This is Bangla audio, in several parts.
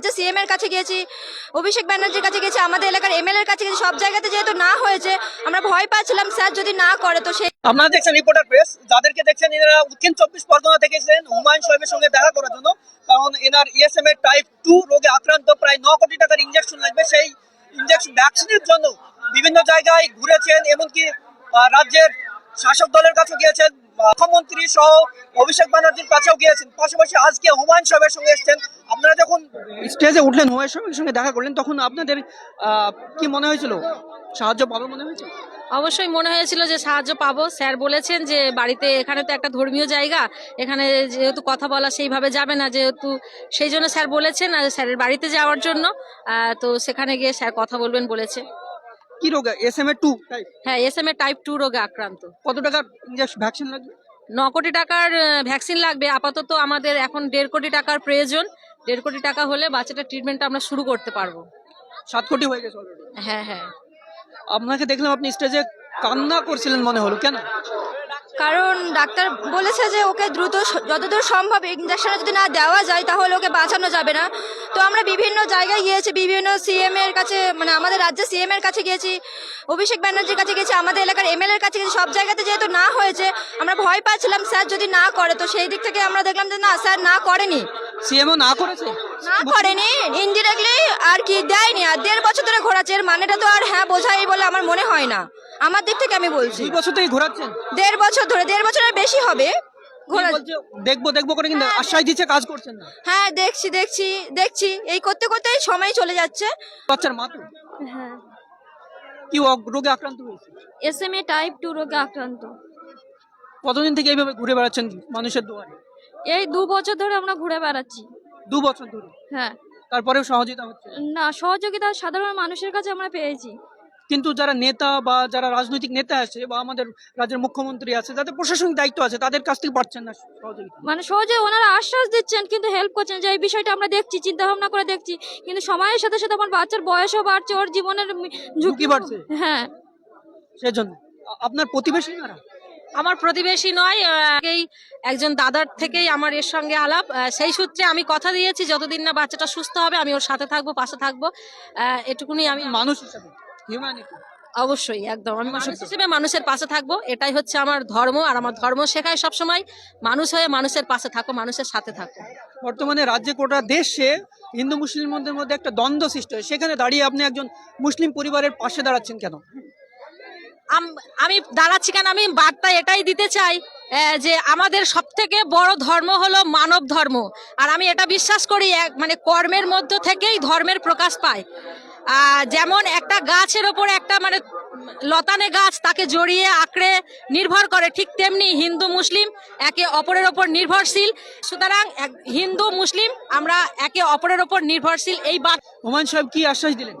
রাজ্যের সিএম এর কাছে গিয়েছি, অভিষেক ব্যানার্জির কাছে গেছি আমাদের এলাকার এমএলএর কাছে গেছি সব জায়গাতে যেহেতু না হয়েছে, আমরা ভয় পাচ্ছিলাম, স্যার যদি না করে তো সেই আপনারা দেখছেন রিপোর্টার প্রেস যাদেরকে দেখছেন এনারা দক্ষিণ চব্বিশ পরগনা থেকে এসেছেন হুমায়ুন সাহেবের সঙ্গে দেখা করার জন্য, কারণ এনার ইএসএম এর টাইপ টু রোগে আক্রান্ত প্রায় ন কোটি টাকার ইঞ্জেকশন লাগবে, সেই ইঞ্জেকশন ভ্যাকসিনের জন্য বিভিন্ন জায়গায় ঘুরেছেন, এমনকি রাজ্যের শাসক দলের কাছে গিয়েছেন মুখ্যমন্ত্রী সহ অভিষেক ব্যানার্জির কাছেও গিয়েছেন। পাশাপাশি আজকে হুমায়ুন সাহেবের সঙ্গে এসেছেন। আপনারা যখন স্টেজে উঠলেন হুমায়ুন সাহেবের সঙ্গে দেখা করলেন তখন আপনাদের কি মনে হয়েছিল? সাহায্য পাবে মনে হয়েছিল অবশ্যই মনে হয়েছিল যে সাহায্য পাবো। স্যার বলেছেন যে বাড়িতে এখানে তো একটা ধর্মীয় জায়গা এখানে যেহেতু কথা বলা সেইভাবে যাবে না যেহেতু। সেই জন্য স্যার বলেছেন আর স্যারের বাড়িতে যাওয়ার জন্য আহ, তো সেখানে গিয়ে স্যার কথা বলবেন বলেছে। কি রোগে? এস এম এ টু হ্যাঁ S M A type two রোগে আক্রান্ত। কত টাকার ভ্যাকসিন লাগবে? ন কোটি টাকার ভ্যাকসিন লাগবে। আপাতত আমাদের এখন দেড় কোটি টাকার প্রয়োজন। দেড় কোটি টাকা হলে বাচ্চাটার ট্রিটমেন্টটা আমরা শুরু করতে পারব। সাত কোটি হয়ে গেছে অলরেডি হ্যাঁ হ্যাঁ। আপনাকে দেখলাম আপনি স্টেজে কান্না করছিলেন মনে হলো কেন? কারণ ডাক্তার বলেছে যে ওকে দ্রুত যতদূর সম্ভব ইঞ্জেকশন যদি না দেওয়া যায় তাহলে ওকে বাঁচানো যাবে না। তো আমরা বিভিন্ন জায়গায় গিয়েছি বিভিন্ন সিএম এর কাছে মানে আমাদের রাজ্যের সিএম এর কাছে গিয়েছি অভিষেক ব্যানার্জির কাছে গেছি আমাদের এলাকার এমএলএ এর কাছে গেছি সব জায়গাতে যেহেতু না হয়েছে আমরা ভয় পাচ্ছিলাম স্যার যদি না করে। তো সেই দিক থেকে আমরা দেখলাম যে না স্যার না করেনি। সিএমও না করেছে? না করেনি ইনডিরেক্টলি আর কি দেয়নি। আর দেড় বছর ধরে ঘোরাচ্ছে এর মানেটা তো আর হ্যাঁ বোঝাই বলে আমার মনে হয় না। আমার দিক থেকে আমি বলছি। দুই বছর থেকে ঘোরাচ্ছেন? দেড় বছর ধরে দেড় বছরের বেশি হবে। ঘোরা বলছে? দেখব দেখব করে কিন্তু আশ্বাস দিচ্ছে কাজ করছেন না। হ্যাঁ দেখছি দেখছি দেখছি। এই করতে করতে সময় চলে যাচ্ছে। বাচ্চার মা তো? হ্যাঁ। কি রোগে আক্রান্ত হয়েছে? S M A type two রোগে আক্রান্ত। কতদিন থেকে এইভাবে ঘুরে বেড়াচ্ছেন মানুষের দুয়ারে এই দু বছর ধরে আমরা ঘুরে বেড়াচ্ছি। দু বছর ধরে? হ্যাঁ। তারপরেও সহযোগিতা হচ্ছে? না সহযোগিতা সাধারণ মানুষের কাছে আমরা পেয়েছি। কিন্তু যারা নেতা বা যারা রাজনৈতিক নেতা আছে বা আমাদের রাজ্যের মুখ্যমন্ত্রী আছে যাদের প্রশাসনিক দায়িত্ব আছে তাদের কাছ থেকে পাচ্ছেন না সহযোগিতা। মানে সহজে ওনারা আশ্বাস দিচ্ছেন কিন্তু হেল্প করছেন যে এই বিষয়টা আমরা দেখছি চিন্তা ভাবনা করে দেখছি। কিন্তু সময়ের সাথে সাথে আমার বাচ্চার বয়সও বাড়ছে ওর জীবনের ঝুঁকি বাড়ছে। হ্যাঁ। সেজন্য। আপনার প্রতিবেশী না আমার প্রতিবেশী নয় আগেই একজন দাদার থেকেই আমার এর সঙ্গে আলাপ। আহ, সেই সূত্রে আমি কথা দিয়েছি যতদিন না বাচ্চাটা সুস্থ হবে আমি ওর সাথে থাকব পাশে থাকব। আহ, এটুকুনি আমি মানুষ হিসাবে। হিউম্যানিটি অবশ্যই একদম। আমি মানুষ হিসেবে মানুষের পাশে থাকব এটাই হচ্ছে আমার ধর্ম আর আমার ধর্ম শেখায় সবসময় মানুষ হয়ে মানুষের পাশে থাকো মানুষের সাথে থাকো। বর্তমানে রাজ্যে গোটা দেশে হিন্দু মুসলিমদের মধ্যে একটা দ্বন্দ্ব সৃষ্টি হয় সেখানে দাঁড়িয়ে আপনি একজন মুসলিম পরিবারের পাশে দাঁড়াচ্ছেন কেন? আম- দাঁড়াচ্ছি কেন? আমি বার্তা এটাই দিতে চাই যে আমাদের সব থেকে বড় ধর্ম হলো মানব ধর্ম। আর আমি এটা বিশ্বাস করি এক মানে কর্মের মধ্য থেকেই ধর্মের প্রকাশ পায়। যেমন একটা গাছের ওপর একটা মানে লতানে গাছ তাকে জড়িয়ে আঁকড়ে নির্ভর করে ঠিক তেমনি হিন্দু মুসলিম একে অপরের ওপর নির্ভরশীল। সুতরাং এক- হিন্দু মুসলিম আমরা একে অপরের ওপর নির্ভরশীল। এই বার্তা হুমায়ুন সাহেব কি আশ্বাস দিলেন?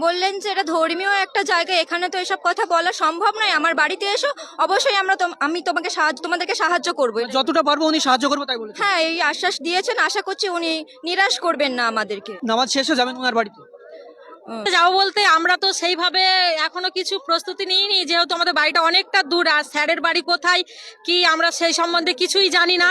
বললেন যে এটা ধর্মীয় একটা জায়গা এখানে তো এসব কথা বলা সম্ভব নয়। আমার বাড়িতে এসো অবশ্যই আমরা তোম- আমি তোমাকে সাহায্য তোমাদেরকে সাহায্য করব। যতটা পারব উনি সাহায্য করব তাই বলেছেন। হ্যাঁ এই আশ্বাস দিয়েছেন আশা করছি উনি নিরাশ করবেন না আমাদেরকে। নামাজ শেষে যাবেন ওনার বাড়িতে? যাব বলতে আমরা তো সেইভাবে এখনও কিছু প্রস্তুতি নিইনি যেহেতু আমাদের বাড়িটা অনেকটা দূর আর স্যারের বাড়ি কোথায় কি আমরা সেই সম্বন্ধে কিছুই জানি না।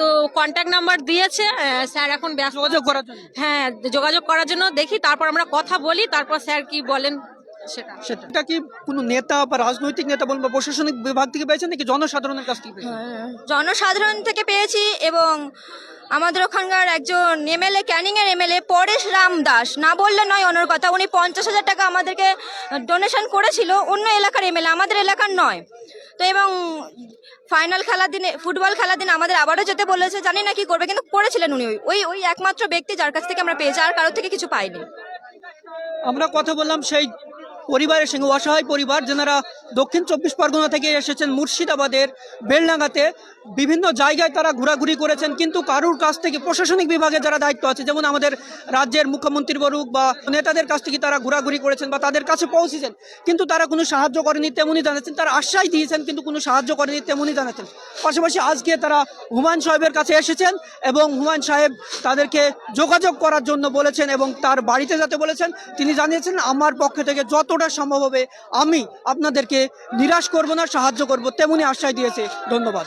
তো কন্ট্যাক্ট নাম্বার দিয়েছে স্যার এখন ব্যস্ত যোগাযোগ করার জন্য। হ্যাঁ যোগাযোগ করার জন্য দেখি তারপর আমরা কথা বলি তারপর স্যার কি বলেন। সেটা। সেটা। কি কোনো নেতা বা রাজনৈতিক নেতা বলুন বা প্রশাসনিক বিভাগ থেকে পেয়েছেন নাকি জনসাধারণের কাছ থেকে পেয়েছেন? জনসাধারণ থেকে পেয়েছি এবং আমাদের ওখানকার একজন এমএলএ ক্যানিং এর এমএলএ পরেশ রাম দাস। না বললে নয় ওনার কথা। উনি পঞ্চাশ হাজার টাকা আমাদেরকে ডোনেশন করেছিল। অন্য এলাকার এমএলএ আমাদের এলাকার নয়। তো এবং ফাইনাল খেলার দিনে ফুটবল খেলার দিন আমাদের আবারও যেতে বলেছে। জানি না কি করবে কিন্তু করেছিলেন উনি। ওই ওই ওই একমাত্র ব্যক্তি যার কাছ থেকে আমরা পেয়েছি আর কারোর থেকে কিছু পাইনি। আমরা কথা বললাম সেই পরিবারের সঙ্গে অসহায় পরিবার যেনারা দক্ষিণ চব্বিশ পরগনা থেকে এসেছেন মুর্শিদাবাদের বেলডাঙ্গাতে বিভিন্ন জায়গায় তারা ঘোরাঘুরি করেছেন, কিন্তু কারুর কাছ থেকে প্রশাসনিক বিভাগে যারা দায়িত্ব আছে, যেমন আমাদের রাজ্যের মুখ্যমন্ত্রী বলুক বা নেতাদের কাছ থেকে তারা ঘোরাঘুরি করেছেন বা তাদের কাছে পৌঁছেছেন, কিন্তু তারা কোনো সাহায্য করেনি তেমনই জানাচ্ছেন। তারা আশ্বাস দিয়েছেন, কিন্তু কোনো সাহায্য করেনি তেমনই জানাচ্ছেন। পাশাপাশি আজকে তারা হুমায়ুন সাহেবের কাছে এসেছেন এবং হুমায়ুন সাহেব তাদেরকে যোগাযোগ করার জন্য বলেছেন এবং তার বাড়িতে যেতে বলেছেন, তিনি জানিয়েছেন, আমার পক্ষ থেকে যতটা সম্ভব হবে, আমি আপনাদেরকে নিরাশ করব না, সাহায্য করব। তেমনই আশ্বাস দিয়েছে। ধন্যবাদ।